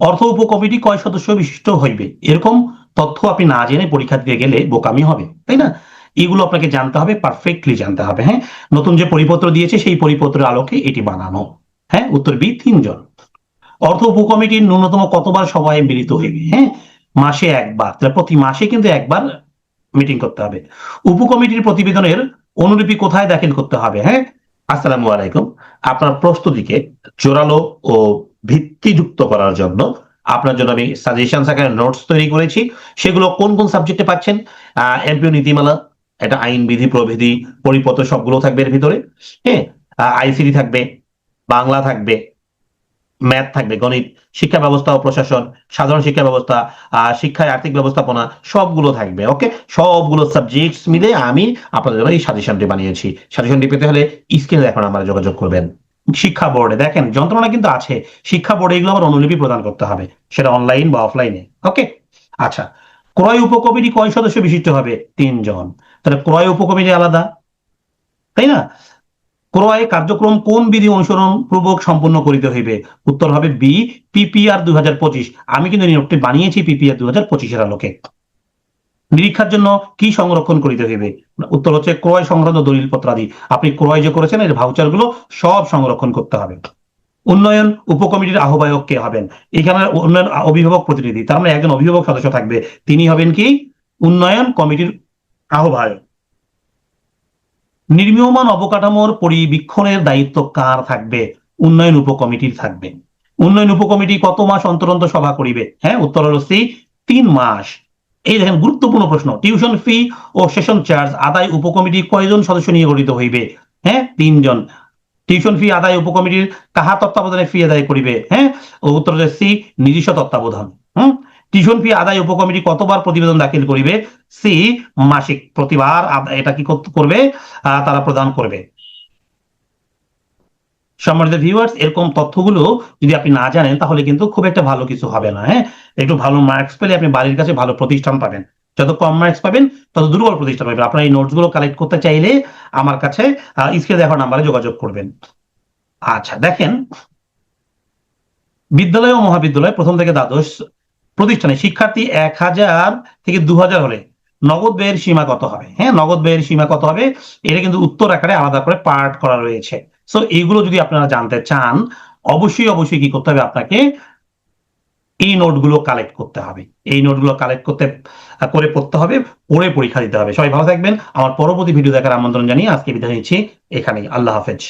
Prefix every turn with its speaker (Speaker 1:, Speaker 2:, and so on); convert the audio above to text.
Speaker 1: অর্থ উপকমিটি কয় সদস্য বিশিষ্ট হইবে? এরকম তথ্য আপনি না জেনে পরীক্ষা দিতে গেলে বোকামি হবে, তাই না? এগুলো আপনাকে জানতে হবে পারফেক্টলি জানতে হবে হ্যাঁ? নতুন যে পরিপত্র দিয়েছে, সেই পরিপত্রের আলোকে এটি বানানো হ্যাঁ? উত্তর বি, তিনজন। অর্থ উপকমিটির ন্যূনতম কতবার সভায় মিলিত হইবে হ্যাঁ? মাসে একবার, তাহলে প্রতি মাসে কিন্তু একবার মিটিং করতে হবে। উপকমিটির প্রতিবেদনের অনুলিপি কোথায় দাখিল করতে হবে হ্যাঁ? আসসালামু আলাইকুম। আপনার প্রস্তুতিকে জোরালো ও ভিত্তিযুক্ত করার জন্য। আপনার জন্য আমি সাজেশন আকারে নোটস তৈরি করেছি। সেগুলো কোন কোন সাবজেক্টে পাচ্ছেন? এমপিও নীতিমালা, এটা আইন, বিধি প্রবিধি পরিপত্র সবগুলো থাকবে এর ভিতরে। হ্যাঁ আইসিডি থাকবে, বাংলা থাকবে, ম্যাথ থাকবে, গণিত, শিক্ষা ব্যবস্থা ও প্রশাসন, সাধারণ শিক্ষা ব্যবস্থা শিক্ষায় আর্থিক ব্যবস্থাপনা, সবগুলো থাকবে, ওকে? সবগুলো সাবজেক্টস মিলে আমি আপনাদের এই সাজেশনটি বানিয়েছি। সাজেশনটি পেতে হলে স্ক্রিনে এখন আমরা যোগাযোগ করবেন। শিক্ষা বোর্ডে। দেখেন, যন্ত্রণা কিন্তু আছে। শিক্ষা বোর্ডে এগুলো আবার অনুলিপি প্রদান করতে হবে। সেটা অনলাইন বা অফলাইনে ওকে আচ্ছা। ক্রয় উপকমিটি কয় সদস্য বিশিষ্ট হবে? তিনজন। তাহলে ক্রয় উপকমিটি আলাদা। তাই না? ক্রয় কার্যক্রম কোন বিধি অনুসরণ পূর্বক সম্পন্ন করিতে হইবে? উত্তর হবে বি পিপিআর দুই হাজার পঁচিশ। আমি কিন্তু নিয়োগটি বানিয়েছি পিপিআর দুই হাজার পঁচিশের আলোকে। নিরীক্ষার জন্য কি সংরক্ষণ করিতে হইবে? উত্তর হচ্ছে ক্রয় সংক্রান্ত দলিল পত্রাদি আপনি ক্রয় যে করেছেন, এর ভাউচারগুলো সব সংরক্ষণ করতে হবে। উন্নয়ন উপকমিটির আহ্বায়ক কে হবেন? এখানে উন্নয়ন অভিভাবক প্রতিনিধি। তার মানে একজন অভিভাবক সদস্য থাকবে। তিনি হবেন কি? উন্নয়ন কমিটির আহ্বায়ক। নির্মীয়মান অবকাঠামোর পরিবীক্ষণের দায়িত্ব কার থাকবে? উন্নয়ন উপকমিটির থাকবে। উন্নয়ন উপকমিটি কত মাস অন্তর সভা করিবে? হ্যাঁ উত্তর হলো তিন মাস। এই দেখেন, গুরুত্বপূর্ণ প্রশ্ন। টিউশন ফি ও সেশন চার্জ আদায় উপকমিটি কয়জন সদস্য নিয়ে গঠিত হইবে? হ্যাঁ তিনজন। টিউশন ফি আদায় উপকমিটির কাহা তত্ত্বাবধানে ফি আদায় করিবে? হ্যাঁ উত্তর সি, নিজস্ব তত্ত্বাবধান। হুম? টিউশন ফি আদায় উপকমিটি কতবার প্রতিবেদন দাখিল করিবে? সি, মাসিক প্রতিবার এটা কি করবে? তারা প্রদান করবে। সম্মানিত ভিউয়ার্স এরকম তথ্যগুলো যদি আপনি না জানেন, তাহলে কিন্তু খুব একটা ভালো কিছু হবে না হ্যাঁ? একটু ভালো মার্কস পেলে আপনি বাড়ির কাছে ভালো প্রতিষ্ঠান পাবেন। যত কম মার্কস পাবেন, তত দুর্বল প্রতিষ্ঠান পাবেন। আপনার এই নোটসগুলো কালেক্ট করতে চাইলে আমার কাছে স্ক্রিনে দেখার নাম্বারে যোগাযোগ করবেন। আচ্ছা দেখেন। বিদ্যালয় ও মহাবিদ্যালয় প্রথম থেকে দ্বাদশ প্রতিষ্ঠানে শিক্ষার্থী এক হাজার থেকে দু হাজার হলে নগদ ব্যয়ের সীমা কত হবে? হ্যাঁ নগদ ব্যয়ের সীমা কত হবে? এটা কিন্তু উত্তর আকারে আলাদা করে পার্ট করা রয়েছে। সো এইগুলো যদি আপনারা জানতে চান, অবশ্যই অবশ্যই কি করতে হবে আপনাকে এই নোটগুলো কালেক্ট করতে হবে। এই নোটগুলো কালেক্ট করতে, করে পড়তে হবে, পড়ে পরীক্ষা দিতে হবে। সবাই ভালো থাকবেন। আমার পরবর্তী ভিডিও দেখার আমন্ত্রণ জানিয়ে আজকে বিদায় নিচ্ছি। এখানেই। আল্লাহ হাফেজ।